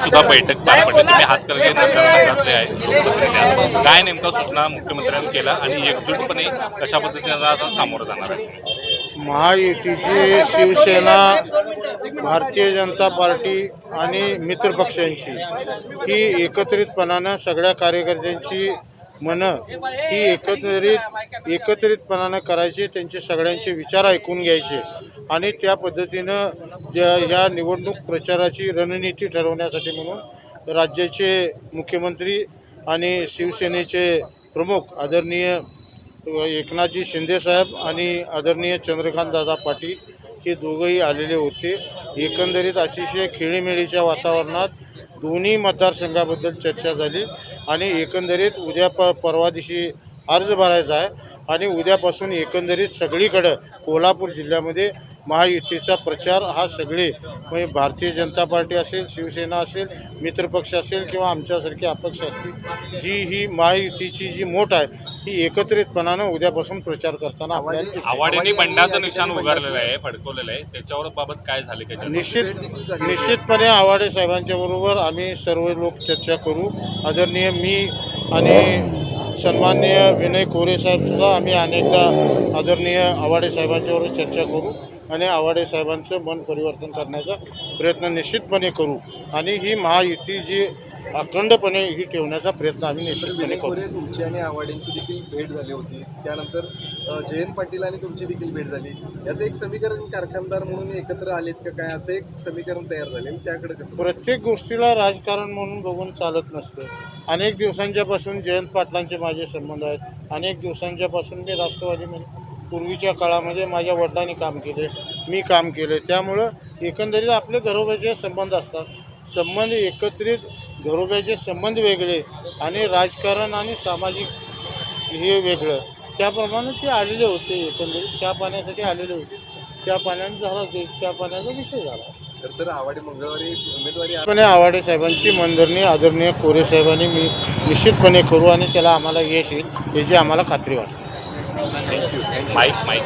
सुद्धा बैठक पार पडली तुम्ही हातकर्गे मतदारसंघातले आहे आहेत. काय नेमका सूचना मुख्यमंत्र्यांनी केला आणि एकजूटपणे कशा पद्धतीने आता सामोरं जाणार आहे महायुतीची शिवसेना भारतीय जनता पार्टी आणि मित्रपक्षांची ही एकत्रितपणानं सगळ्या कार्यकर्त्यांची मन ही एकत्रित एकत्रितपणानं करायची त्यांचे सगळ्यांचे विचार ऐकून घ्यायचे आणि त्या पद्धतीनं ज्या या निवडणूक प्रचाराची रणनीती ठरवण्यासाठी म्हणून राज्याचे मुख्यमंत्री आणि शिवसेनेचे प्रमुख आदरणीय एकनाथजी शिंदेसाहेब आणि आदरणीय चंद्रकांतदादा पाटील हे दोघंही आलेले होते. एकंदरीत अतिशय खेळीमेळीच्या वातावरणात दोन्ही मतदारसंघाबद्दल चर्चा झाली. आणि एकंदरीत उद्या प परवा दिवशी अर्ज भरायचा आहे आणि उद्यापासून एकंदरीत सगळीकडं कोल्हापूर जिल्ह्यामध्ये महायुतीचा प्रचार हा सगळे म्हणजे भारतीय जनता पार्टी असेल शिवसेना असेल मित्रपक्ष असेल किंवा आमच्यासारखे अपक्ष असतील जी ही महायुतीची जी मोठ आहे ही एकत्रितपणानं उद्यापासून प्रचार करताना आपल्याला दिसते. आवाड्यांनी बंडाचं निशाण उगारलेलं आहे फडकवलेलं आहे. त्याच्यावर बाबत काय झाले काय निश्चित निश्चितपणे आवाडे साहेबांच्या बरोबर आम्ही सर्व लोक चर्चा करू. आदरणीय मी आणि सन्माननीय विनय कोरे साहेब सुद्धा आम्ही अनेकदा आदरणीय आवाडे साहेबांच्याबरोबर चर्चा करू आणि आवाडे साहेबांचं मन परिवर्तन करण्याचा प्रयत्न निश्चितपणे करू. आणि ही महायुती जी अखंडपणे ही ठेवण्याचा प्रयत्न आम्ही निश्चितपणे करू. तुमची आणि आव्हाडेंची देखील भेट झाली होती. त्यानंतर जयंत पाटील आणि तुमची देखील भेट झाली. याचं एक समीकरण कारखानदार म्हणून एकत्र आलेत का काय? असं एक समीकरण तयार झाले. त्याकडे कसं प्रत्येक गोष्टीला राजकारण म्हणून बघून चालत नसतं. अनेक दिवसांच्यापासून जयंत पाटलांचे माझे संबंध आहेत. अनेक दिवसांच्यापासून मी राष्ट्रवादीमध्ये पूर्वीच्या काळामध्ये माझ्या वडिलांनी काम केले मी काम केले. त्यामुळं एकंदरीत आपले घरोब्याचे संबंध असतात. संबंध एकत्रित घरोब्याचे संबंध वेगळे आणि राजकारण आणि सामाजिक हे वेगळं. त्याप्रमाणे ते आलेले होते एकंदरीत. चहा पाण्यासाठी आलेले होते. त्या पाण्याने झाला ते. त्या पाण्याचा विषय झाला. तर आव्हाडे मंगळवारी उमेदवारी आवाडे साहेबांची मनधरणी आदरणीय कोरे साहेबांनी मी निश्चितपणे करू आणि त्याला आम्हाला यश येईल याची आम्हाला खात्री वाटते. Mic mic